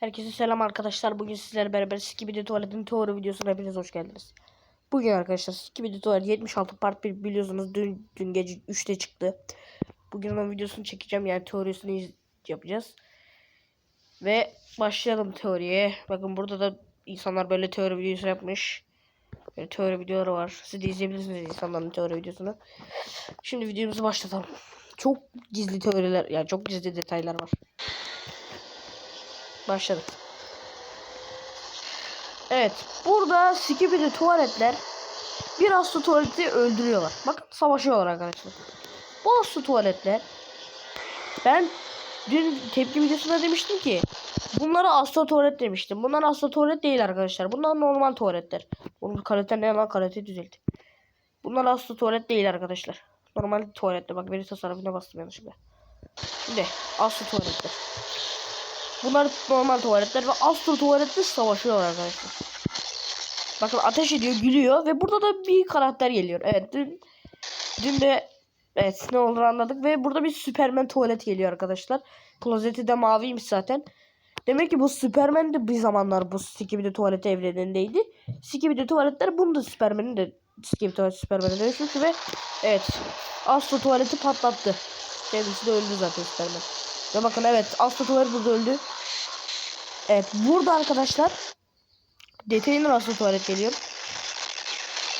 Herkese selam arkadaşlar. Bugün sizlerle beraber Skibidi Tuvalet'in teori videosuna hepiniz hoş geldiniz. Bugün arkadaşlar Skibidi Tuvalet 76 part 1 biliyorsunuz dün, dün gece 3'te çıktı. Bugün onun videosunu çekeceğim yani teorisini yapacağız. Ve başlayalım teoriye. Bakın burada da insanlar böyle teori videosu yapmış. Böyle teori videoları var. Siz de izleyebilirsiniz insanların teori videosunu. Şimdi videomuzu başlatalım. Çok gizli teoriler yani çok gizli detaylar var. Başladık. Evet. Burada Skibidi tuvaletler bir hasta tuvaleti öldürüyorlar. Bakın savaşıyorlar arkadaşlar. Bu hasta tuvaletler ben dün tepki videosunda demiştim ki bunlara hasta tuvalet demiştim. Bunlar hasta tuvalet değil arkadaşlar. Bunlar normal tuvaletler. Bunun kalite ne lan kalite düzeltti. Bunlar hasta tuvalet değil arkadaşlar. Normal tuvaletler. Bak veri tasarrufuna bastım yanlışlıkla. Şimdi hasta tuvaletler. Bunlar normal tuvaletler ve astro tuvalette savaşıyorlar arkadaşlar. Bakın ateş ediyor, gülüyor ve burada da bir karakter geliyor. Evet dün dün de evet ne olur anladık ve burada bir Superman tuvalet geliyor arkadaşlar. Klozeti de maviymiş zaten. Demek ki bu Superman de bir zamanlar bu Skibidi tuvalet evrenindeydi. Skibidi tuvaletler bunu da Superman'in de Skibidi tuvalet Superman'e dönüşmüş ve evet Astro tuvaleti patlattı. Kendisi de öldü zaten Superman. Ve bakın evet Astro tuvalet burada öldü. Evet burada arkadaşlar detayının Astro tuvalet geliyor.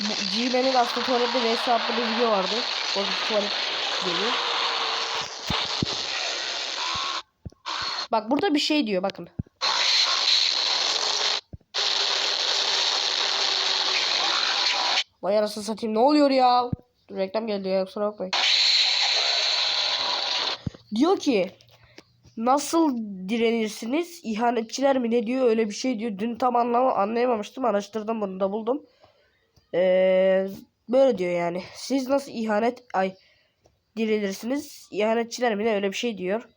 Bu G-Man'in Astro tuvalette vs adlı bir video vardı. Orada tuvalet geliyor. Bak burada bir şey diyor bakın. Vay arasını satayım ne oluyor ya? Dur, reklam geldi ya kusura bakmayın. Diyor ki nasıl direnirsiniz? İhanetçiler mi ne diyor öyle bir şey diyor. Dün tam anlama, anlayamamıştım araştırdım bunu da buldum. Ee, böyle diyor yani. Siz nasıl ihanet ay direnirsiniz? İhanetçiler mi ne öyle bir şey diyor.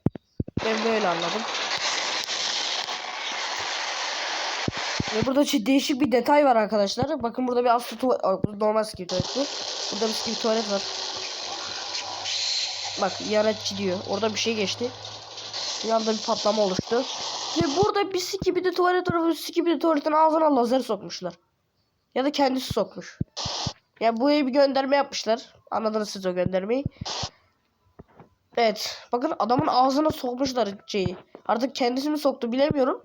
Ben böyle anladım. Ve burada değişik bir detay var arkadaşlar. Bakın burada bir aslı tuvalet, normal skip tuvalet bu. Burada bir skip tuvalet var. Bak ihanetçi diyor. Orada bir şey geçti. Bir anda bir patlama oluştu. Ve burada bir skibidi tuvalet. Bu skibidi tuvaletin ağzına lazer sokmuşlar. Ya da kendisi sokmuş. Ya buraya bir gönderme yapmışlar. Anladınız siz o göndermeyi. Evet. Bakın adamın ağzına sokmuşlar şeyi. Artık kendisi mi soktu bilemiyorum.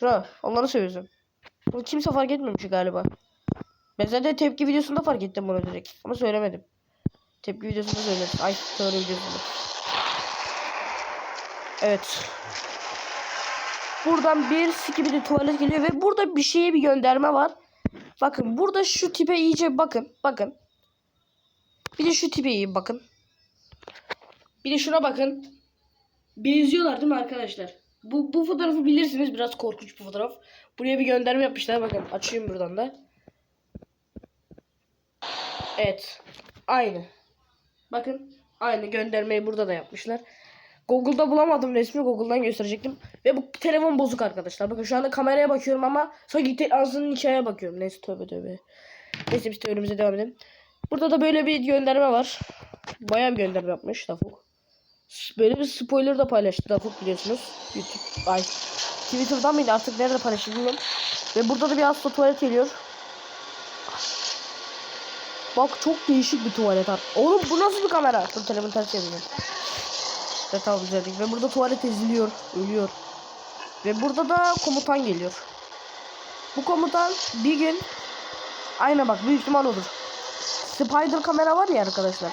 Şuna onları söylüyorsun. Bunu kimse fark etmemiş galiba. Ben zaten tepki videosunda fark ettim bunu direkt. Ama söylemedim. Tepki videosunda söyledim. Ay teori videosunda. Evet. Buradan bir skibidi tuvalet geliyor ve burada bir şeye bir gönderme var. Bakın burada şu tipe iyice bakın. Bakın. Bir de şu tipe iyi bakın. Bir de şuna bakın. Benziyorlar değil mi arkadaşlar? Bu, bu fotoğrafı bilirsiniz. Biraz korkunç bir fotoğraf. Buraya bir gönderme yapmışlar. Bakın açayım buradan da. Evet. Aynı. Bakın. Aynı göndermeyi burada da yapmışlar. Google'da bulamadım resmi. Google'dan gösterecektim. Ve bu telefon bozuk arkadaşlar. Bakın şu anda kameraya bakıyorum ama sanki te- ağzının hikayeye bakıyorum. Neyse tövbe tövbe. Neyse biz teorimize devam edelim. Burada da böyle bir gönderme var. Bayağı bir gönderme yapmış Tafuk. Böyle bir spoiler da paylaştı Tafuk biliyorsunuz. YouTube, ay Twitter'dan mıydı artık nerede paylaştı bilmiyorum. Ve burada da bir hasta tuvalet geliyor. Bak çok değişik bir tuvalet var. Oğlum bu nasıl bir kamera? Dur telefonu ters çevireyim. Tamam düzeldik. Ve burada tuvalet eziliyor. Ölüyor. Ve burada da komutan geliyor. Bu komutan bir gün Aynen bak büyük ihtimal olur. Spider kamera var ya arkadaşlar.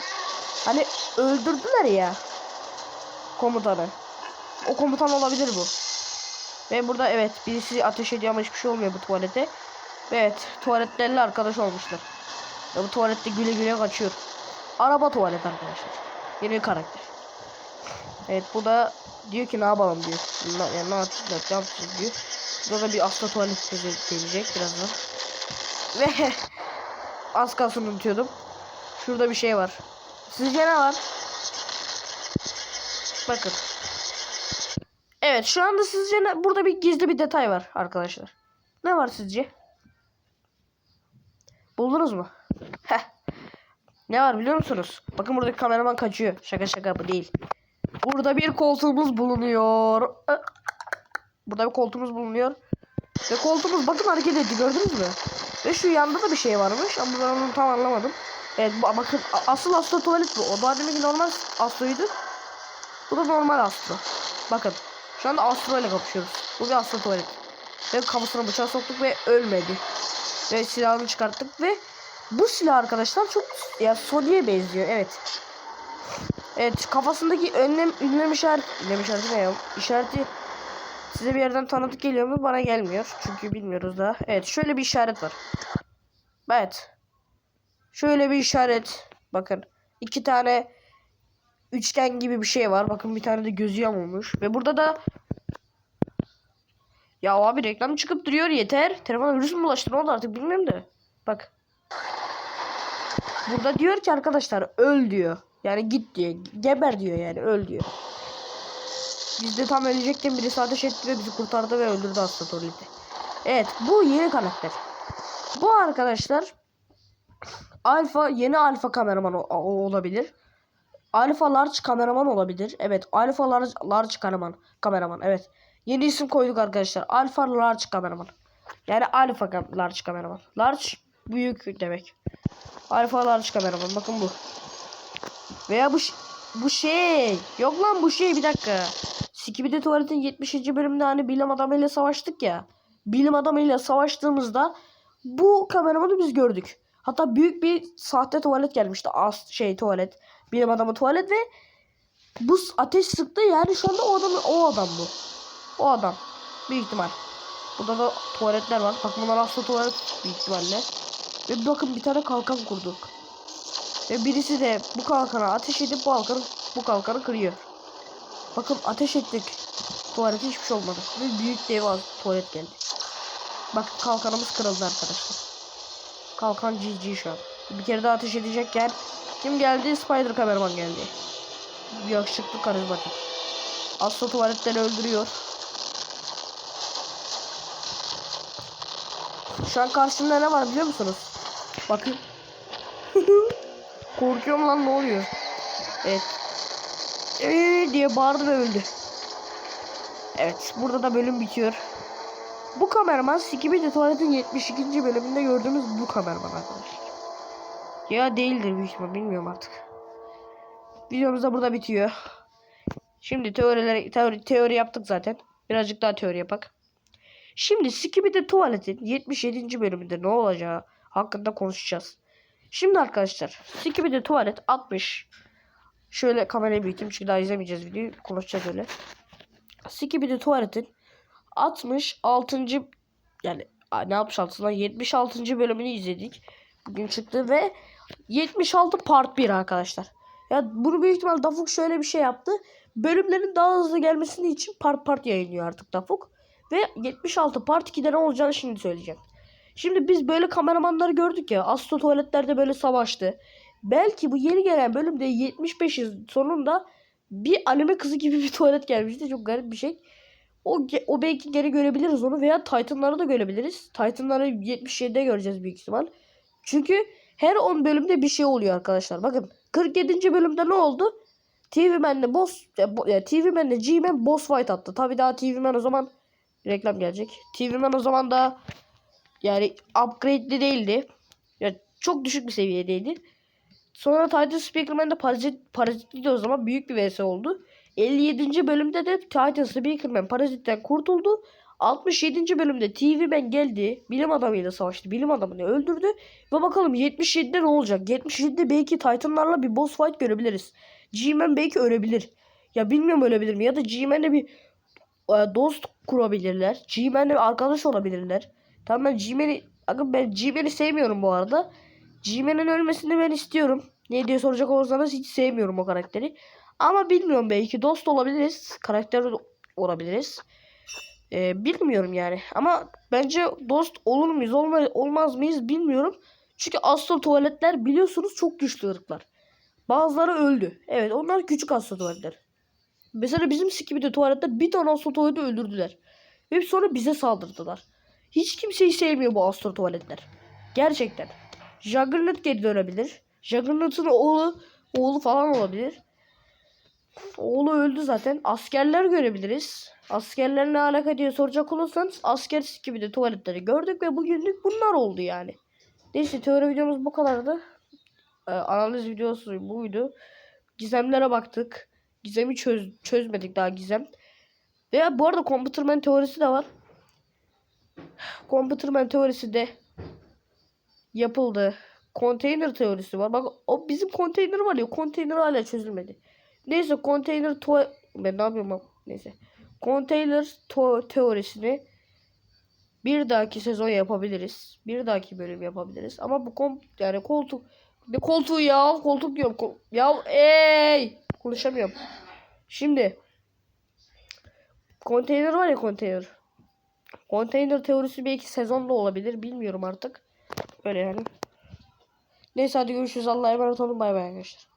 Hani öldürdüler ya komutanı. O komutan olabilir bu. Ve burada evet birisi ateş ediyor ama hiçbir şey olmuyor bu tuvalete. Ve evet tuvaletlerle arkadaş olmuşlar. Ve bu tuvalette güle güle kaçıyor. Araba tuvalet arkadaşlar. Yeni karakter. Evet bu da diyor ki ne yapalım diyor. Ne, yani ne yapacağız ne yapacağız diyor. Burada da bir asla tuvalet gelecek, birazdan. Ve az kalsın unutuyordum. Şurada bir şey var. Sizce ne var? Bakın. Evet şu anda sizce ne? Burada bir gizli bir detay var arkadaşlar. Ne var sizce? Buldunuz mu? Heh. Ne var biliyor musunuz? Bakın buradaki kameraman kaçıyor. Şaka şaka bu değil. Burada bir koltuğumuz bulunuyor. Burada bir koltuğumuz bulunuyor. Ve koltuğumuz bakın hareket etti gördünüz mü? Ve şu yanda da bir şey varmış ama ben onu tam anlamadım. Evet bakın asıl Astro tuvalet bu. O daha deminki normal Astro'ydu. Bu da normal Astro. Bakın şu anda Astro ile kapışıyoruz. Bu bir Astro tuvalet. Ve kafasına bıçağı soktuk ve ölmedi. Ve silahını çıkarttık ve bu silah arkadaşlar çok ya Sony'ye benziyor. Evet. Evet kafasındaki önlem ünlem işaret ünlem işareti ne ya? İşareti size bir yerden tanıdık geliyor mu? Bana gelmiyor. Çünkü bilmiyoruz daha. Evet şöyle bir işaret var. Evet. Şöyle bir işaret. Bakın. iki tane üçgen gibi bir şey var. Bakın bir tane de gözü yamulmuş. Ve burada da ya abi reklam çıkıp duruyor yeter. Telefona virüs mü bulaştı ne oldu artık bilmiyorum da. Bak. Burada diyor ki arkadaşlar öl diyor. Yani git diyor. Geber diyor yani öl diyor. Biz de tam ölecekken birisi ateş etti ve bizi kurtardı ve öldürdü aslında Torlit'i. Evet bu yeni karakter. Bu arkadaşlar alfa yeni alfa kameraman olabilir. Alfa large kameraman olabilir. Evet alfa large, large kameraman. Kameraman evet. Yeni isim koyduk arkadaşlar. Alfa large kameraman. Yani alfa large kameraman. Large büyük demek. Alfa large kameraman bakın bu. Veya bu bu şey. Yok lan bu şey bir dakika. Skibidi Tuvalet'in 70. bölümünde hani bilim adamıyla savaştık ya. Bilim adamıyla savaştığımızda bu kameramanı biz gördük. Hatta büyük bir sahte tuvalet gelmişti. Az şey tuvalet. Bilim adamı tuvalet ve bu ateş sıktı yani şu anda o adam o adam bu. O adam. Büyük ihtimal. Burada da tuvaletler var. Bakın bunlar aslında tuvalet büyük ihtimalle. Ve bakın bir tane kalkan kurduk. Ve birisi de bu kalkana ateş edip bu kalkanı, bu kalkanı kırıyor. Bakın ateş ettik. Tuvalete hiçbir şey olmadı. Ve büyük dev tuvalet geldi. Bakın kalkanımız kırıldı arkadaşlar. Kalkan GG şu an. Bir kere daha ateş edecekken kim geldi? Spider kameraman geldi. Yakışıklı karizmatik. Aslı tuvaletleri öldürüyor. Şu an karşımda ne var biliyor musunuz? Bakın. Korkuyorum lan ne oluyor? Evet. Ee diye bağırdı ve öldü. Evet burada da bölüm bitiyor. Bu kameraman Skibidi Tuvalet'in 72. bölümünde gördüğümüz bu kameraman arkadaşlar. Ya değildir büyük ihtimal bilmiyorum artık. Videomuz da burada bitiyor. Şimdi teorileri teori, teori yaptık zaten. Birazcık daha teori yapak. Şimdi Skibidi Tuvalet'in 77. bölümünde ne olacağı hakkında konuşacağız. Şimdi arkadaşlar Skibidi Tuvalet 60. Şöyle kamerayı büyüteyim çünkü daha izlemeyeceğiz videoyu. Konuşacağız öyle. Skibidi Tuvalet'in 66. yani ne 66'dan 76. bölümünü izledik. Bugün çıktı ve 76 part 1 arkadaşlar. Ya bunu büyük ihtimal Dafuk şöyle bir şey yaptı. Bölümlerin daha hızlı gelmesini için part part yayınlıyor artık Dafuk. Ve 76 part 2'de ne olacağını şimdi söyleyeceğim. Şimdi biz böyle kameramanları gördük ya. Astro tuvaletlerde böyle savaştı. Belki bu yeni gelen bölümde 75'in sonunda bir anime kızı gibi bir tuvalet gelmişti. Çok garip bir şey. O, o belki geri görebiliriz onu veya Titan'ları da görebiliriz. Titan'ları 77'de göreceğiz büyük ihtimal. Çünkü her 10 bölümde bir şey oluyor arkadaşlar. Bakın 47. bölümde ne oldu? TV Man'le boss ya, TV Man'le G-Man boss fight attı. Tabi daha TV Man o zaman reklam gelecek. TV Man o zaman da yani upgrade'li değildi. Ya çok düşük bir seviyedeydi. Sonra Titan Speakerman de parazit, parazitliydi o zaman. Büyük bir vs oldu. 57. bölümde de Titan Speakerman parazitten kurtuldu. 67. bölümde TV Man geldi. Bilim adamıyla savaştı. Bilim adamını öldürdü. Ve bakalım 77'de ne olacak? 77'de belki Titan'larla bir boss fight görebiliriz. G-Man belki ölebilir. Ya bilmiyorum ölebilir mi? Ya da G-Man'le bir e, dost kurabilirler. G-Man'le arkadaş olabilirler. Tamam ben G-Man'i Bakın ben G-Man'i sevmiyorum bu arada. G-Man'in ölmesini ben istiyorum. Ne diye soracak olursanız hiç sevmiyorum o karakteri. Ama bilmiyorum belki dost olabiliriz. Karakter olabiliriz. Ee, bilmiyorum yani. Ama bence dost olur muyuz olma, olmaz mıyız bilmiyorum. Çünkü astro tuvaletler biliyorsunuz çok güçlü ırklar. Bazıları öldü. Evet onlar küçük astro tuvaletler. Mesela bizim Skibidi tuvalette bir tane astro tuvaleti öldürdüler. Ve sonra bize saldırdılar. Hiç kimseyi sevmiyor bu astro tuvaletler. Gerçekten. Juggernaut geri dönebilir. Juggernaut'un oğlu oğlu falan olabilir. Oğlu öldü zaten. Askerler görebiliriz. Askerler ne alaka diye soracak olursanız asker gibi de tuvaletleri gördük ve bugünlük bunlar oldu yani. Neyse teori videomuz bu kadardı. Ee, analiz videosu buydu. Gizemlere baktık. Gizemi çöz çözmedik daha gizem. Ve bu arada Computerman teorisi de var. Computerman teorisi de yapıldı. Konteyner teorisi var. Bak o bizim konteyner var ya konteyner hala çözülmedi. Neyse konteyner to ben ne yapıyorum neyse. Konteyner to teorisini bir dahaki sezon yapabiliriz. Bir dahaki bölüm yapabiliriz. Ama bu kom yani koltuk ne koltuğu ya koltuk diyorum. Kol ya ey konuşamıyorum. Şimdi konteyner var ya konteyner. Konteyner teorisi belki sezonda olabilir. Bilmiyorum artık. Öyle yani. Neyse hadi görüşürüz. Allah'a emanet olun. Bay bay arkadaşlar.